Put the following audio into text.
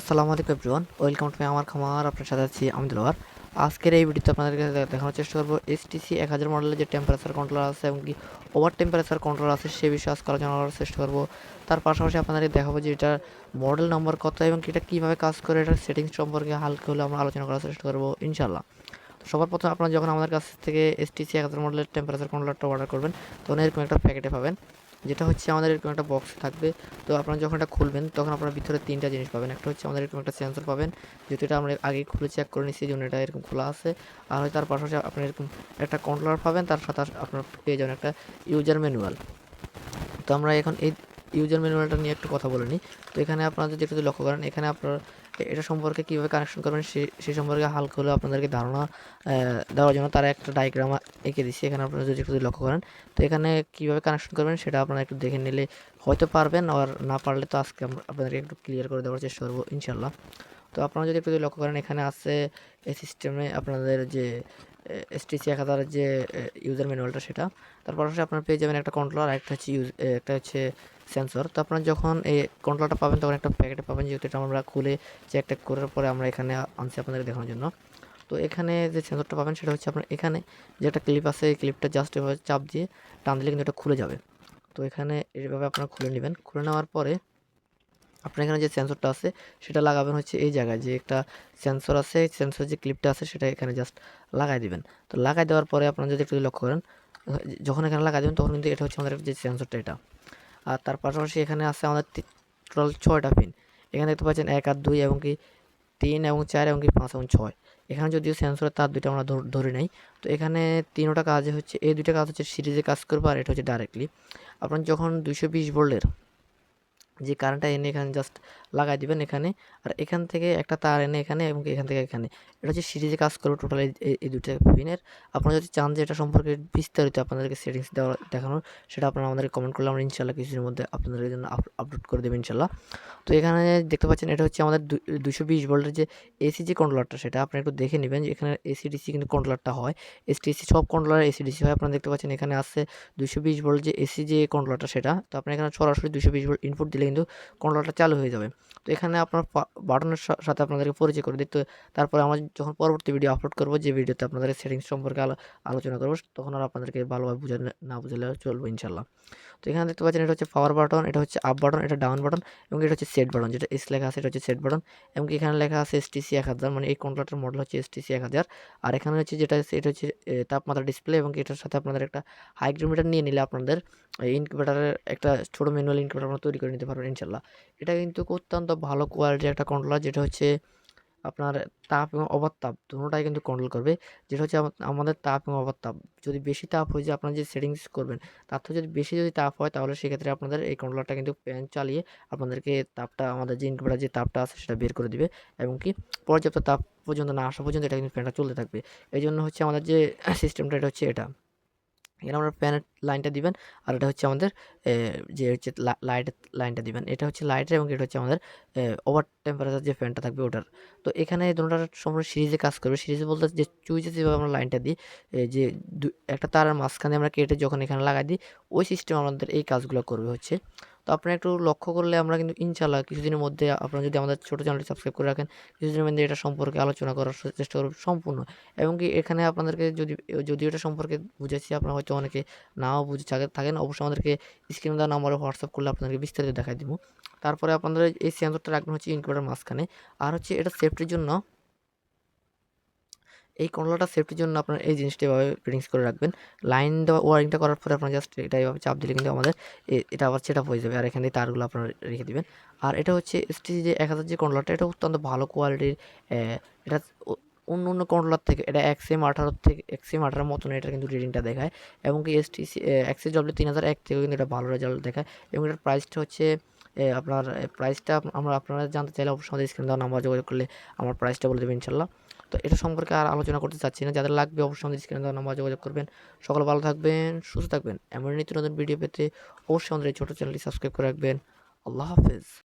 আসসালামু আলাইকুম everyone welcome to আমার খামার, আপনার সাথে আছি আমি দিলওয়ার আজকের এই ভিডিওতে আপনাদেরকে দেখানোর চেষ্টা করব এসটিসি এক হাজার মডেলের যে টেম্পারেচার কন্ট্রোল আছে এবং কি ওভার টেম্পারেচার কন্ট্রোল আছে সে বিষয়ে আলোচনা করার চেষ্টা করব। তার পাশাপাশি আপনাদেরকে দেখাবো যে এটার মডেল নম্বর কত এবং এটা কীভাবে কাজ করে, এটার সেটিংস সম্পর্কে হালকা হলে আমরা আলোচনা করার চেষ্টা করব ইনশাল্লাহ সবার প্রথমে আপনারা যখন আমাদের কাছ থেকে এসটিসি এক হাজার মডেলের টেম্পারেচার কন্ট্রোলারটা অর্ডার করবেন, তখন এরকম একটা প্যাকেটে পাবেন। যেটা হচ্ছে আমাদের এরকম একটা বক্স থাকবে। তো আপনারা যখন এটা খুলবেন, তখন আপনারা ভিতরে তিনটা জিনিস পাবেন। একটা হচ্ছে আমাদের এরকম একটা সেন্সর পাবেন, যেহেতু এটা আমরা আগে খুলে চেক করে নিচ্ছি জন্য এটা এরকম খোলা আছে। আর হয়তো তার পাশাপাশি আপনার এরকম একটা কন্ট্রোলার পাবেন, তার সাথে আপনার পেয়ে যাবেন একটা ইউজার ম্যানুয়াল তো আমরা এখন এই ইউজার ম্যানুয়ালটা নিয়ে একটু কথা বলে নিই। তো এখানে আপনারা যদি একটু লক্ষ্য করেন, এখানে আপনার এটা সম্পর্কে কীভাবে কানেকশন করবেন সে সম্পর্কে হালকা হলেও আপনাদেরকে ধারণা দেওয়ার জন্য তারা একটা ডায়াগ্রাম এঁকে দিচ্ছে এখানে আপনারা যদি একটু লক্ষ্য করেন, তো এখানে কীভাবে কানেকশন করবেন সেটা আপনারা একটু দেখে নিলে হয়তো পারবেন, আর না পারলে তো আজকে আপনাদেরকে একটু ক্লিয়ার করে দেওয়ার চেষ্টা করব ইনশাল্লাহ তো আপনারা যদি একটু লক্ষ্য করেন, এখানে আছে এই সিস্টেমে আপনাদের যে এসটিসি এক হাজারের যে ইউজার ম্যানুয়ালটা সেটা। তারপর হচ্ছে আপনারা পেয়ে যাবেন একটা কন্ট্রোলার একটা হচ্ছে ইউজ একটা হচ্ছে সেন্সর তো আপনারা যখন এই কন্ট্রোলারটা পাবেন, তখন একটা প্যাকেটে পাবেন, যেহেতু এটা আমরা খুলে চেক টেক করার পরে আমরা এখানে আনছি আপনাদের দেখানোর জন্য। তো এখানে যে সেন্সরটা পাবেন, সেটা হচ্ছে আপনার এখানে যে একটা ক্লিপ আছে, এই ক্লিপটা জাস্ট এভাবে চাপ দিয়ে টান দিলে কিন্তু এটা খুলে যাবে। তো এখানে এইভাবে আপনারা খুলে নেবেন। খুলে নেওয়ার পরে আপনার এখানে যে সেন্সরটা আছে, সেটা লাগাবেন হচ্ছে এই জায়গায়, যে একটা সেন্সর আছে সেন্সর যে ক্লিপটা আছে, সেটা এখানে জাস্ট লাগাই দিবেন। তো লাগাই দেওয়ার পরে আপনারা যদি একটু লক্ষ্য করেন, যখন এখানে লাগাই দেবেন, তখন কিন্তু এটা হচ্ছে আমাদের যে সেন্সরটা এটা। আর তার পাশাপাশি এখানে আছে আমাদের টোটাল ছয়টা পিন এখানে দেখতে পাচ্ছেন এক আর দুই এবং কি তিন এবং চার এবং কি পাঁচ এবং ছয়। এখানে যদিও সেন্সরের তার দুইটা আমরা ধরি নেই। তো এখানে তিনটা কাজ হচ্ছে, এই দুইটা কাজ হচ্ছে সিরিজে কাজ করবে আর এটা হচ্ছে ডাইরেক্টলি আপনার যখন দুশো বিশ ভোল্টের যে কারেন্টটা এনে এখানে জাস্ট লাগাই দিবেন এখানে। আর এখান থেকে একটা তার এনে এখানে এবং এখান থেকে এখানে। এটা হচ্ছে সিরিজে কাজ করবে টোটাল এই দুইটা পিনের আপনারা যদি চান যে এটা সম্পর্কে বিস্তারিত আপনাদেরকে সেটিংস দেওয়া, দেখানোর, সেটা আপনারা আমাদেরকে কমেন্ট করলে আমরা ইনশাল্লাহ কিছুদিনের মধ্যে আপনাদের জন্য আপলোড করে দেবেন ইনশাল্লাহ তো এখানে দেখতে পাচ্ছেন এটা হচ্ছে আমাদের দুশো বিশ ভোল্টের যে এসি যে কন্ট্রোলারটা সেটা আপনি একটু দেখে নেবেন যে এখানে এসিডিসি কিন্তু কন্ট্রোলারটা হয়। এসটিসি সব কন্ট্রোলার এসিডিসি হয়। আপনারা দেখতে পাচ্ছেন এখানে আছে দুশো বিশ ভোল্ট যে এসি যে কন্ট্রোলারটা সেটা। তো আপনি এখানে সরাসরি দুশো বিশ ভোল্ট ইনপুট দিলে কিন্তু কন্ট্রোলারটা চালু হয়ে যাবে। তো এখানে আপনার বাটনের সাথে আপনাদেরকে পরিচয় করে দিতে তারপরে আমরা যখন পরবর্তী ভিডিও আপলোড করব, যে ভিডিওতে আপনাদের সেটিংস সম্পর্কে আলো- আলোচনা করব, তখন আর আপনাদেরকে ভালোভাবে বুঝে না বুঝলে চলবে ইনশাল্লাহ তো এখানে দেখতে পাচ্ছেন, এটা হচ্ছে পাওয়ার বাটন এটা হচ্ছে আপ বাটন এটা ডাউন বাটন এবং এটা হচ্ছে সেট বাটন যেটা এস লেখা আছে, এটা হচ্ছে সেট বাটন এবং এখানে লেখা আছে এস এসটিসি এক হাজার মানে এই কন্ট্রোলারটার মডেল হচ্ছে এস এসটিসি এক হাজার। আর এখানে হচ্ছে যেটা এটা হচ্ছে তাপমাত্রা ডিসপ্লে এবং এটার সাথে আপনাদের একটা হাইগ্রোমিটার নিয়ে নিলে আপনাদের ইনকিউবেটারের একটা ছোটো ম্যানুয়াল ইনকিউবেটার আপনারা তৈরি করে নিতে পারবেন ইনশাল্লাহ। এটা কিন্তু অত্যন্ত ভালো কোয়ালিটির একটা কন্ট্রোলার যেটা হচ্ছে আপনার তাপ এবং অবতাপ দুটোটাই কিন্তু কন্ট্রোল করবে। যেটা হচ্ছে আমাদের তাপ এবং অবতাপ যদি বেশি তাপ হয়ে যায় আপনারা যে সেটিংস করবেন তার থেকে যদি বেশি যদি তাপ হয় তাহলে সেক্ষেত্রে আপনাদের এই কন্ট্রোলারটা কিন্তু ফ্যান চালিয়ে আপনাদেরকে তাপটা, আমাদের যে ইনভার্টার যে তাপটা আছে সেটা বের করে দিবে এবং কি পর্যাপ্ত তাপ পর্যন্ত না আসা পর্যন্ত এটা কিন্তু ফ্যানটা চলতে থাকবে। এই জন্য হচ্ছে আমাদের যে সিস্টেমটা এটা হচ্ছে এটা। এখানে আমরা ফ্যানের লাইনটা দিবেন, আর এটা হচ্ছে আমাদের যে হচ্ছে লাইট লাইনটা দিবেন। এটা হচ্ছে লাইটের এবং এটা হচ্ছে আমাদের ওভার টেম্পারেচার যে ফ্যানটা থাকবে ওটার। তো এখানে দুটোটার সম্পূর্ণ সিরিজে কাজ করবে। সিরিজে বলতে যে চুইজে যেভাবে আমরা লাইনটা দিই যে একটা তারের মাঝখানে আমরা কেটে যখন এখানে লাগাই দিই, ওই সিস্টেম আমাদের এই কাজগুলো করবে হচ্ছে। তো আপনারা একটু লক্ষ্য করলে আমরা কিন্তু ইনশাল্লাহ কিছুদিনের মধ্যে আপনারা যদি আমাদের ছোটো চ্যানেলটি সাবস্ক্রাইব করে রাখেন, কিছুদিনের মধ্যে এটা সম্পর্কে আলোচনা করার চেষ্টা করব সম্পূর্ণ। এবং কি এখানে আপনাদেরকে যদি যদি এটা সম্পর্কে বুঝেছি, আপনারা হয়তো অনেকে নাও বুঝে থাকে- থাকেন, অবশ্যই আমাদেরকে স্ক্রিনে দেওয়া নম্বরে হোয়াটসঅ্যাপ করলে আপনাদেরকে বিস্তারিত দেখাই দিব। তারপরে আপনাদের এই সেন্সরটা রাখবেন হচ্ছে ইনকিউবেটার মাঝখানে। আর হচ্ছে এটা সেফটির জন্য এই কন্ট্রোলারটা সেফটির জন্য আপনার এই জিনিসটা এভাবে ফিটিংস করে রাখবেন। লাইন দেওয়া ওয়ারিংটা করার পরে আপনার জাস্ট এটা এভাবে চাপ দিলে কিন্তু আমাদের এটা আবার সেট হয়ে যাবে। আর এখান এখানে তারগুলো আপনারা রেখে দেবেন। আর এটা হচ্ছে এসটি যে এক হাজার যে কন্ট্রোলারটা এটা অত্যন্ত ভালো কোয়ালিটির এটা অন্য অন্য কন্ট্রোলার থেকে, এটা এক্সএম আঠারো থেকে এক্সএম আঠারোর মতন এটা কিন্তু রিডিংটা দেখায়। এবং কি এসটিসি এক্সএস ডব্লিউ তিন হাজার এক থেকেও কিন্তু এটা ভালো রেজাল্ট দেখায়। এবং এটার প্রাইসটা হচ্ছে আপনার প্রাইসটা আমরা আপনারা জানতে চাইলে অবশ্যই আমাদের স্ক্রিন দেওয়া নাম্বার যোগাযোগ করলে আমার প্রাইসটা বলে দেবেন ইনশাল্লাহ। তো এটা সম্পর্কে আর আলোচনা করতে চাচ্ছি না। যাদের লাগবে অবশ্যই আমাদের স্ক্রিনে দেওয়া নাম্বার যোগাযোগ করবেন। সকল ভালো থাকবেন, সুস্থ থাকবেন। এমন নিত্য নতুন ভিডিও পেতে অবশ্যই আমাদের এই ছোটো চ্যানেলটি সাবস্ক্রাইব করে রাখবেন। আল্লাহ হাফেজ।